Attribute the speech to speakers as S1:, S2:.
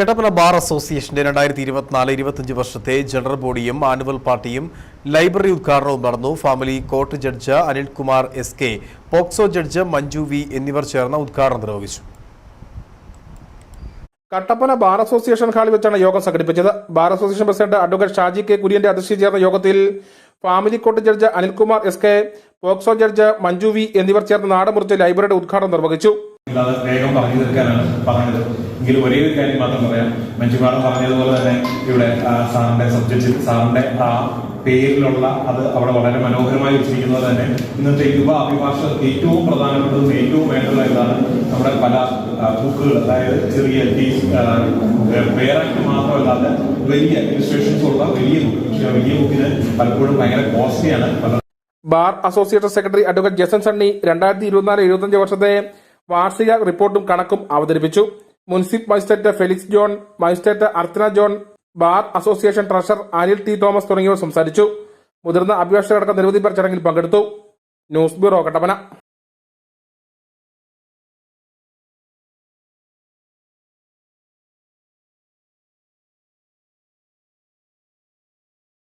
S1: Kattappana bar അസോസിയേഷന്റെ രണ്ടായിരത്തി ഇരുപത്തിനാല് ഇരുപത്തിയഞ്ച് വർഷത്തെ ജനറൽ ബോഡിയും ആനുവൽ പാർട്ടിയും ലൈബ്രറി ഉദ്ഘാടനവും നടന്നു. Family court judge Anilkumar S K POCSO judge Manju V എന്നിവർ ചേർന്ന് ഉദ്ഘാടനം നിർവഹിച്ചു.
S2: കട്ടപ്പന ബാർ അസോസിയേഷൻ ഹാളിൽ വെച്ചാണ് യോഗം സംഘടിപ്പിച്ചത്. Bar association president advocate Shaji K കുര്യന്റെ അധ്യക്ഷതയിൽ ചേർന്ന യോഗത്തിൽ family court judge Anilkumar S K POCSO judge Manju V എന്നിവർ ചേർന്ന് നാടമുറിച്ച് ലൈബ്രറിയുടെ ഉദ്ഘാടനം നിർവഹിച്ചു.
S3: വേഗം പറഞ്ഞു തീർക്കാനാണ് പറഞ്ഞത്. എങ്കിലും ഒരേ ഒരു കാര്യം മാത്രം പറയാം. മഞ്ജുമാടം പറഞ്ഞതുപോലെ തന്നെ ഇവിടെ സാറിന്റെ സബ്ജക്റ്റിൽ സാറിന്റെ ആ പേരിലുള്ള അത് അവിടെ വളരെ മനോഹരമായി വെച്ചിരിക്കുന്നത് തന്നെ ഇന്നത്തെ യുവ അഭിഭാഷകർക്ക് ഏറ്റവും പ്രധാനപ്പെട്ടതും ഏറ്റവും വേണ്ടത് എന്താണ് നമ്മുടെ പല ബുക്കുകൾ. അതായത് ചെറിയ പേരാക്ട് മാത്രമല്ലാതെ വലിയ ഇലിസ്ട്രേഷൻസ് ഉള്ള വലിയ ബുക്ക് വലിയ ബുക്കിന് പലപ്പോഴും ഭയങ്കര കോസ്റ്റ്ലിയാണ്
S2: bar associate secretary advocate Jaison Sunny രണ്ടായിരത്തി ഇരുപത്തിനാല് എഴുപത്തഞ്ച് വർഷത്തെ വാർഷിക റിപ്പോർട്ടും കണക്കും അവതരിപ്പിച്ചു. മുൻസിഫ് magistrate Felix John magistrate Archana John bar association treasurer Anil T Thomas തുടങ്ങിയവർ സംസാരിച്ചു. മുതിർന്ന അഭിഭാഷകരടക്കം നിരവധി പേർ ചടങ്ങിൽ പങ്കെടുത്തു. News bureau Kattappana.